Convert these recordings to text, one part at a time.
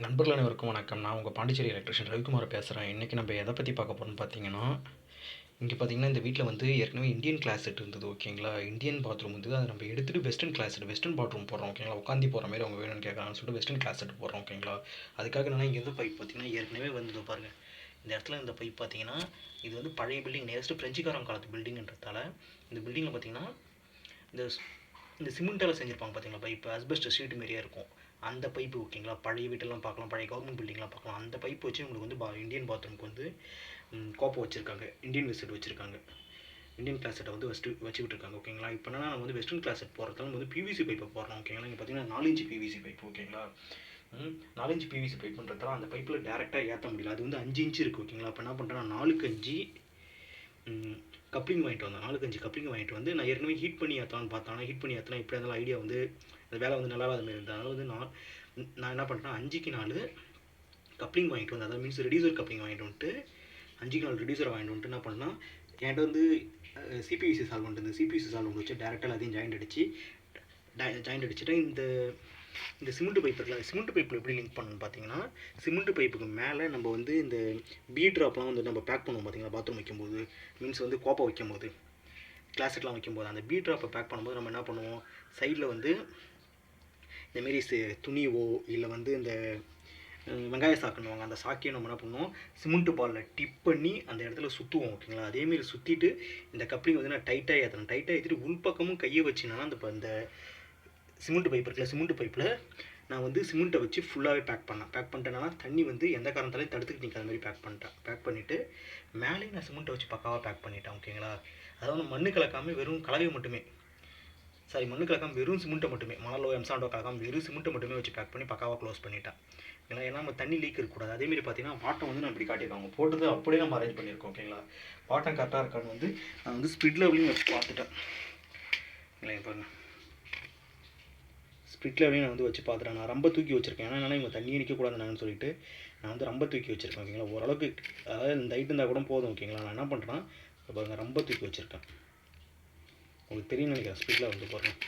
நண்பர்கள் அனைவருக்கும் வணக்கம். நான் உங்கள் பாண்டிச்சேரி எலக்ட்ரிஷியன் ரவிக்குமார் பேசுகிறேன் இன்றைக்கி நம்ம எதை பற்றி பார்க்க போகிறோம்னு பார்த்தீங்கன்னா இங்கே பார்த்தீங்கன்னா இந்த வீட்டில் வந்து ஏற்கனவே இந்தியன் கிளாஸ் செட் இருந்தது ஓகேங்களா இந்தியன் பாத்ரூம் வந்து அதை நம்ம எடுத்துகிட்டு western closet western bathroom போடுறோம் ஓகேங்களா உட்காந்து போகிற மாதிரி அவங்க வேணும்னு கேட்குறாங்கன்னு சொல்லிட்டு வெஸ்டர்ன் கிளாஸ் செட் போடுறோம் ஓகேங்களா அதுக்காக நான் இங்கே பைப் பார்த்தீங்கன்னா ஏற்கனவே வந்து பாருங்கள் இந்த இடத்துல இந்த பைப் பார்த்தீங்கன்னா இது வந்து பழைய பில்டிங் நேரஸ்ட்டு பிரெஞ்சுக்காரன் காலத்து பில்டிங்ன்றதால இந்த பில்டிங்கில் பார்த்தீங்கன்னா இந்த இந்த சிமெண்ட்டால் செஞ்சுருப்பாங்க பார்த்தீங்களா பைப் அஸ்பெஸ்ட் ஷீட் மாரியே இருக்கும். அந்த பைப்பு ஓகேங்களா பழைய வீட்டெல்லாம் பார்க்கலாம் பழைய கவர்மெண்ட் பில்டிங்லாம் பார்க்கலாம். அந்த பைப் வச்சு உங்களுக்கு வந்து பா இந்தியன் பாத்ரூமுக்கு வந்து கோப்பம் கோப்பை வச்சுருக்காங்க. இந்தியன் விசிட் வச்சுருக்காங்க. இந்தியன் கிளாசெட்டை வந்து வச்சு வச்சுக்கிட்டு இருக்காங்க ஓகேங்களா இப்போ என்னன்னா நம்ம வந்து வெஸ்டர்ன் கிளாஸ் போகிறதால வந்து பிவிசி பைப்பை போடுறோம் ஓகேங்களா இங்கே பார்த்தீங்கன்னா நாலஞ்சு பிவிசி பைப் ஓகேங்களா நாலஞ்சு பிவிசி பைப் பிவிசி பைப்புன்றதால அந்த பைப்பில் டேரெக்டாக ஏற்ற முடியல. அது வந்து அஞ்சு இன்ச்சு இருக்குது ஓகேங்களா அப்போ என்ன பண்ணுறேன் நாலுக்கு அஞ்சு கப்ளிங் வாங்கிட்டு வந்தேன். நாலு அஞ்சு கப்ளிங் வாங்கிட்டு வந்து நான் ஏற்கனவே ஹீட் பண்ணி ஏற்றலான்னு பார்த்தேன். ஆனால் ஹீட் பண்ணி ஏற்றலாம் இப்படி இருந்தாலும் ஐடியா வந்து அந்த வேலை வந்து நல்லா இல்லாத மாதிரி இருந்தது. அதனால வந்து நான் நான் என்ன பண்ணுறேன் அஞ்சுக்கு நாலு கப்ளிங் வாங்கிட்டு வந்து அதாவது மீன்ஸ் ரெடியூசர் கப்ளிங் வாங்கிட்டு வந்துட்டு அஞ்சுக்கு நாலு ரெடியூசர் வாங்கிட்டு வந்துட்டு என்ன பண்ணால் என்கிட்ட வந்து சிபியூசி சால்வ் இந்த சிபியூசி சால்வ் வச்சு டேரெக்டாக எல்லாத்தையும் ஜாயிண்ட் அடிச்சு ஜாயிண்ட் அடிச்சுட்டு இந்த இந்த சிமெண்ட் பைப் இருக்குல்ல சிமெண்ட் பைப்பில் எப்படி லிங்க் பண்ணணும்னு பார்த்தீங்கன்னா சிமெண்ட் பைப்புக்கு மேலே நம்ம வந்து இந்த பீ ட்ராப்லாம் வந்து நம்ம பேக் பண்ணுவோம் பார்த்தீங்களா பாத்ரூம் வைக்கும்போது மீன்ஸ் வந்து கோப்பை வைக்கும்போது கிளாஸெட்லாம் வைக்கும்போது அந்த பீ ட்ராப்பை பேக் பண்ணும்போது நம்ம என்ன பண்ணுவோம் சைடில் வந்து இந்தமாரி துணிவோ இல்லை வந்து இந்த வெங்காய சாக்குன்னுவாங்க அந்த சாக்கியை நம்ம என்ன பண்ணுவோம் சிமெண்ட் பாலில் டிப் பண்ணி அந்த இடத்துல சுற்றுவோம் ஓகேங்களா? அதேமாரி சுற்றிட்டு இந்த கப்ளிங் வந்து நான் டைட்டாக ஏற்றணும் டைட்டாக ஏற்றிட்டு உள்பக்கமும் கையை வச்சுனா அந்த இந்த சிமெண்ட் பைப் இருக்குல்ல சிமெண்ட் பைப்பில் நான் வந்து சிமெண்ட்டை வச்சு ஃபுல்லாகவே பேக் பண்ணேன். பேக் பண்ணிட்டேன்னா தண்ணி வந்து எந்த காரணத்தாலையும் தடுத்துக்கிட்டு நிற்காத மாதிரி பேக் பண்ணிட்டேன். பேக் பண்ணிவிட்டு மேலேயும் நான் சிமெண்ட்டை வச்சு பக்காவாக பேக் பண்ணிட்டேன் ஓகேங்களா அதாவது மண்ணு கலக்காமல் வெறும் கலவை மட்டுமே. சாரி மண்ணு கலக்காமல் வெறும் சிமெண்ட்டை மட்டுமே. மணலோ எம்சாண்டோ கலக்காமல் வெறும் சிமெண்ட்டை மட்டுமே வச்சு பேக் பண்ணி பக்காவாக க்ளோஸ் பண்ணிட்டேன். ஏன்னா ஏன்னா நம்ம தண்ணி லீக் இருக்கக்கூடாது. அதேமாரி பார்த்தீங்கன்னா வாட்டம் வந்து நான் இப்படி காட்டியிருக்காங்க. போட்டது அப்படியே நம்ம அரேஞ்ச் பண்ணியிருக்கோம் ஓகேங்களா வாட்டம் கரெக்டாக இருக்கான்னு வந்து நான் வந்து ஸ்பிட் லெவலையும் வச்சு பார்த்துட்டேன். இல்லைங்க பாருங்கள் ஸ்பிட் நான் வந்து வச்சு பார்த்துறேன் நான் ரொம்ப தூக்கி வச்சிருக்கேன். ஏன்னா என்னால் இவங்க தண்ணியே நிற்கக்கூடாதுன்னு சொல்லிட்டு நான் வந்து ரொம்ப தூக்கி வச்சிருக்கேன். ஓகேங்களா ஓரளவுக்கு அதாவது இந்த ஹைட் இருந்தால் கூட போதும் ஓகேங்களா நான் என்ன பண்ணுறேன் பாருங்கள் ரொம்ப தூக்கி வச்சிருக்கேன். உங்களுக்கு தெரியும் நினைக்கிறேன். ஸ்பீடில் வந்து பாருங்கள்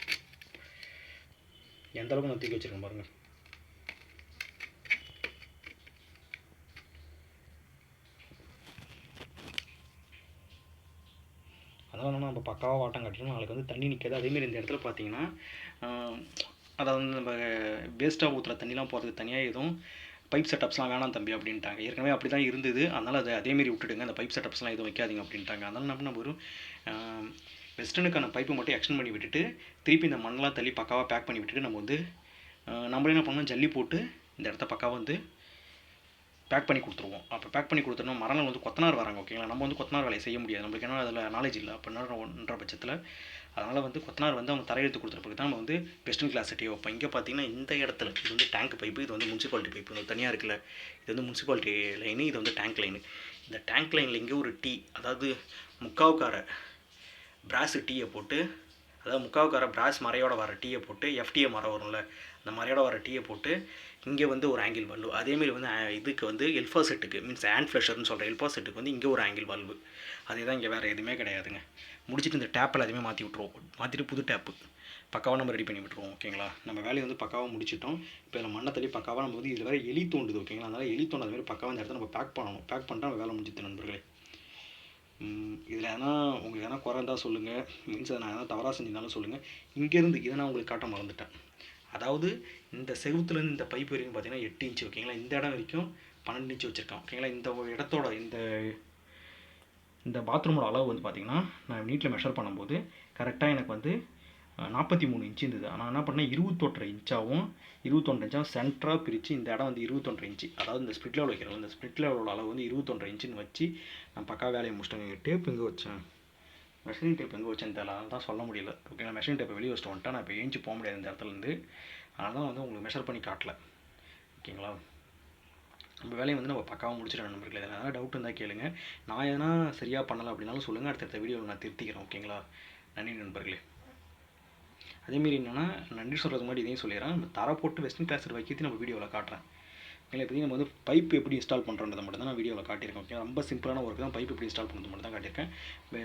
எந்த அளவுக்கு நான் தூக்கி வச்சுருக்கேன் பாருங்கள் அதனால் நம்ம பக்காவாக வாட்டம் கட்டணும் நாளைக்கு வந்து தண்ணி நிற்காது அதேமாரி இந்த இடத்துல பார்த்தீங்கன்னா அதாவது வந்து நம்ம வேஸ்ட்டாக ஊற்றுற தண்ணிலாம் போகிறதுக்கு தனியாக எதுவும் பைப் செட்டப்ஸ்லாம் வேணாம் தம்பி அப்படின்ட்டாங்க. ஏற்கனவே அப்படி தான் இருந்தது. அதனால் அதை அதேமாரி விட்டுடுங்க. அந்த பைப் செட்டப்ஸ்லாம் எதுவும் வைக்காதீங்க அப்படின்ட்டாங்க. அதனால் நம்ம நம்ம ஒரு வெஸ்டர்னுக்கான பைப்பை மட்டும் எக்ஸ்டெண்ட் பண்ணி விட்டுட்டு திருப்பி இந்த மண்ணெலாம் தள்ளி பக்காவாக பேக் பண்ணி விட்டுட்டு நம்ம வந்து நம்மளே என்ன பண்ணணும்? ஜல்லி போட்டு இந்த இடத்த பக்காவாக வந்து பேக் பண்ணி கொடுத்துருவோம். அப்போ பேக் பண்ணி கொடுத்துருந்தோம் மரங்கள் வந்து கொத்தனார் வராங்க ஓகேங்களா நம்ம வந்து கொத்தனார் வேலையை செய்ய முடியாது. நம்மளுக்கு என்ன அதில் நாலேஜ் இல்லை. அப்படின்ற பட்சத்தில் அதனால் வந்து கொத்தனார் வந்து அவங்க தரையெழுத்து கொடுத்துருப்பது தான் நம்ம வந்து வெஸ்டர்ன் கிளாஸ் செட்டியோ அப்போ இங்கே பார்த்தீங்கன்னா இந்த இடத்துல இது வந்து டேங்க் பைப்பு இது வந்து முனிசிபாலிட்டி பைப்பு இது தனியாக இருக்குல்ல. இது வந்து முனிசிபாலிட்டி லைனு இது வந்து டேங்க் லைனு இந்த டேங்க் லைனில் இங்கே ஒரு டீ அதாவது முக்காவுக்கார பிராஸ் டீயை போட்டு அதாவது முக்காவுக்கார பிராஸ் மறையோட வர டீயை போட்டு எஃப்டிஏ மரம் வரும்ல அந்த மறையோட வர டீயை போட்டு இங்கே வந்து ஒரு ஆங்கிள் வால்வு அதேமாரி வந்து இதுக்கு வந்து எல்ஃபா செட்டுக்கு மீன்ஸ் ஹேண்ட் ஃப்ளஷர்னு சொல்கிற எல்ஃபா செட்டுக்கு வந்து இங்கே ஒரு ஆங்கிள் வால்வு அதே தான் இங்கே வேறு எதுவுமே கிடையாதுங்க. முடிச்சுட்டு இந்த டேப் எல்லாத்தையுமே மாற்றி விட்ருவோம் மாற்றிட்டு புது டேப்பு பக்காவாக நம்ம ரெடி பண்ணி விட்ருவோம் ஓகேங்களா? நம்ம வேலையை வந்து பக்காவாக முடிச்சிட்டோம். இப்போ நம்ம மண்ணை தள்ளி பக்காவாக நம்ம வந்து இதில் வேறு எலி தோண்டுது ஓகேங்களா? அதனால் எலி தோண்டாத மாதிரி பக்காவாக இந்த இடத்த நம்ம பேக் பண்ணணும். பேக் பண்ணிட்டு நம்ம வேலை முடிஞ்சுது நண்பர்களே. இதில் எதனா உங்களுக்கு எதனா குறை இருந்தால் சொல்லுங்கள் மீன்ஸ் நான் எதனா தவறாக செஞ்சிருந்தாலும் சொல்லுங்கள் இங்கேருந்து இதை நான் உங்களுக்கு காட்ட மறந்துட்டேன். அதாவது இந்த செவுத்துலேருந்து இந்த பைப் வரைக்கும் பார்த்தீங்கன்னா எட்டு இன்ச்சு ஓகேங்களா? இந்த இடம் வரைக்கும் பன்னெண்டு இன்ச்சு வச்சுருக்கான் ஓகேங்களா? இந்த ஒரு இடத்தோட இந்த இந்த பாத்ரூமோட அளவு வந்து பார்த்தீங்கன்னா நான் நீட்டில் மெஷர் பண்ணும்போது கரெக்டாக எனக்கு வந்து நாற்பத்தி மூணு இன்ச்சு இருந்தது. ஆனால் என்ன பண்ணேன்? இருபத்தொன்றரை இன்ச்சாகவும் இருபத்தொன்றரை இன்ச்சாகவும் சென்டராக பிரித்து இந்த இடம் வந்து இருபத்தொன்றரை இன்ச்சு. அதாவது இந்த ஸ்பிட் லெவல் வைக்கிறோம் இந்த ஸ்பிட் லெவலோட அளவு வந்து இருபத்தொன்றரை இன்ச்சுன்னு வச்சு நான் பக்கா வேலையை முடிச்சிட்டேன். டேப் இங்கே வச்சேன்? மெஷரிங் டேப் எங்கே வச்சேன்னு தெரியல அதனால தான் சொல்ல முடியல. ஓகே நான் மெஷரிங் டேப்பை வெளியே வச்சுட்டு வந்துட்டேன். நான் இப்போ ஏஞ்சி போக முடியாது இந்த இடத்துலேருந்து அதனால தான் வந்து உங்களுக்கு மெஷர் பண்ணி காட்டல. ஓகேங்களா நம்ம வேலையை வந்து நம்ம பக்காவாக முடிச்சிடணும் நம்பருக்கு இதில் ஏதாவது டவுட் இருந்தால் கேளுங்க. நான் எதனா சரியாக பண்ணலை அப்படின்னாலும் சொல்லுங்கள் அடுத்தடுத்த வீடியோவில் நான் திருத்திக்கிறேன். ஓகேங்களா நன்றி நண்பர்களே. அதேமாரி என்னென்னா நன்றி சொல்கிறது மாதிரி இதையும் சொல்லிடுறேன். நம்ம தர போட்டு வெஸ்டர்ன் கிளாஸ் வைக்கிறது நம்ம வீடியோவில் காட்டுறேன். இல்லை இப்போதைக்கு நம்ம வந்து பைப் எப்படி இன்ஸ்டால் பண்ணுறதை மட்டும் தான் நான் வீடியோவில் காட்டியிருக்கேன் ஓகே ரொம்ப சிம்பிளான ஒர்க் தான் பைப் எப்படி இன்ஸ்டால் பண்ணுறது மட்டும் தான் காட்டியிருக்கேன்.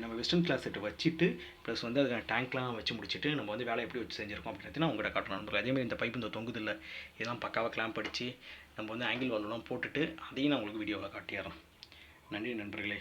நம்ம வெஸ்டர்ன் கிளாஸ் செட் வச்சுட்டு ப்ளஸ் வந்து அதுக்கான டேங்க்லாம் வச்சு முடிச்சுட்டு நம்ம வந்து வேலை எப்படி வச்சு செஞ்சிருக்கோம் அப்படின்றது நான் உங்கள்கிட்ட காட்டணும் அதே அதேமாதிரி இந்த பைப் இந்த தொங்குது இல்லை இதெல்லாம் பக்காவாக கிளாம்ப் அடித்து நம்ம வந்து ஆங்கிள் வால்வெலாம் போட்டுட்டு அதையும் நான் உங்களுக்கு வீடியோவில் காட்டிடுறேன். நன்றி நண்பர்களே.